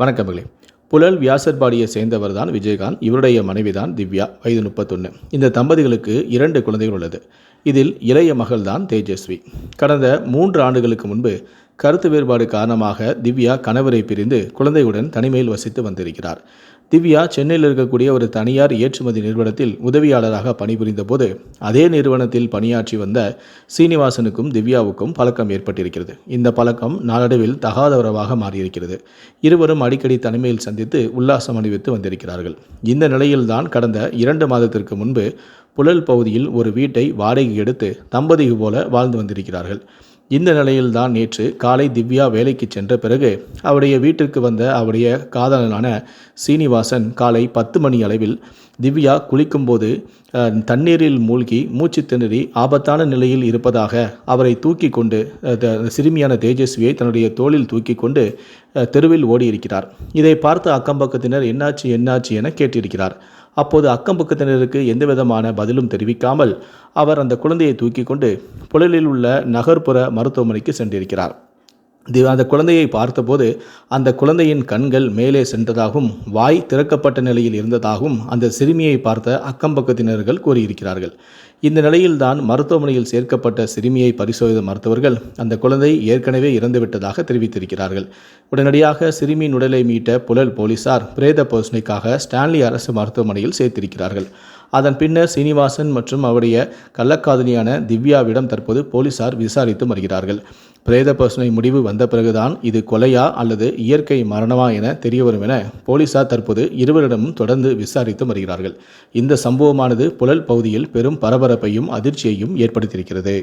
வணக்கங்களே புழல் வியாசர்பாடியை சேர்ந்தவர் தான் விஜயகாந்த் இவருடைய மனைவி தான் திவ்யா வயது முப்பத்தொன்று இந்த தம்பதிகளுக்கு இரண்டு குழந்தைகள் உள்ளது. இதில் இளைய மகள் தான் தேஜஸ்வி. கடந்த மூன்று ஆண்டுகளுக்கு முன்பு கருத்து வேறுபாடு காரணமாக திவ்யா கணவரை பிரிந்து குழந்தையுடன் தனிமையில் வசித்து வந்திருக்கிறார். திவ்யா சென்னையில் இருக்கக்கூடிய ஒரு தனியார் ஏற்றுமதி நிறுவனத்தில் உதவியாளராக பணிபுரிந்த போது அதே நிறுவனத்தில் பணியாற்றி வந்த சீனிவாசனுக்கும் திவ்யாவுக்கும் பழக்கம் ஏற்பட்டிருக்கிறது. இந்த பழக்கம் நாளடைவில் தகாத உறவாக மாறியிருக்கிறது. இருவரும் அடிக்கடி தனிமையில் சந்தித்து உல்லாசம் அணிவித்து வந்திருக்கிறார்கள். இந்த நிலையில்தான் கடந்த இரண்டு மாதத்திற்கு முன்பு புழல் பகுதியில் ஒரு வீட்டை வாடகை எடுத்து தம்பதிகள் போல வாழ்ந்து வந்திருக்கிறார்கள். இந்த நிலையில்தான் நேற்று காலை திவ்யா வேலைக்கு சென்ற பிறகு அவருடைய வீட்டிற்கு வந்த அவருடைய காதலனான சீனிவாசன் காலை பத்து மணி அளவில் திவ்யா குளிக்கும்போது தண்ணீரில் மூழ்கி மூச்சு திணறி ஆபத்தான நிலையில் இருப்பதாக அவரை தூக்கி கொண்டு த- சிறுமியான தேஜஸ்வியை தன்னுடைய தோளில் தூக்கி கொண்டு தெருவில் ஓடியிருக்கிறார். இதை பார்த்த அக்கம்பக்கத்தினர் என்னாச்சு என்னாச்சு என கேட்டிருக்கிறார். அப்போது அக்கம் பக்கத்தினருக்கு எந்த விதமான பதிலும் தெரிவிக்காமல் அவர் அந்த குழந்தையை தூக்கி கொண்டு புழலில் உள்ள நகர்ப்புற மருத்துவமனைக்கு சென்றிருக்கிறார். அந்த குழந்தையை பார்த்தபோது அந்த குழந்தையின் கண்கள் மேலே சென்றதாகவும் வாய் திறக்கப்பட்ட நிலையில் இருந்ததாகவும் அந்த சிறுமியை பார்த்த அக்கம் பக்கத்தினர்கள் கூறியிருக்கிறார்கள். இந்த நிலையில்தான் மருத்துவமனையில் சேர்க்கப்பட்ட சிறுமியை பரிசோதித்த மருத்துவர்கள் அந்த குழந்தை ஏற்கனவே இறந்துவிட்டதாக தெரிவித்திருக்கிறார்கள். உடனடியாக சிறுமியின் உடலை மீட்ட புழல் போலீசார் பிரேத பரிசோதனைக்காக ஸ்டான்லி அரசு மருத்துவமனையில் சேர்த்திருக்கிறார்கள். அதன் பின்னர் சீனிவாசன் மற்றும் அவருடைய கள்ளக்காதலியான திவ்யாவிடம் தற்போது போலீசார் விசாரித்து வருகிறார்கள். பிரேத பரிசோதனை முடிவு வந்த பிறகுதான் இது கொலையா அல்லது இயற்கை மரணமா என தெரியவரும் என போலீசார் தற்போது இருவரிடமும் தொடர்ந்து விசாரித்து வருகிறார்கள். இந்த சம்பவமானது புழல் பகுதியில் பெரும் பரபரப்பையும் அதிர்ச்சியையும் ஏற்படுத்தியிருக்கிறது.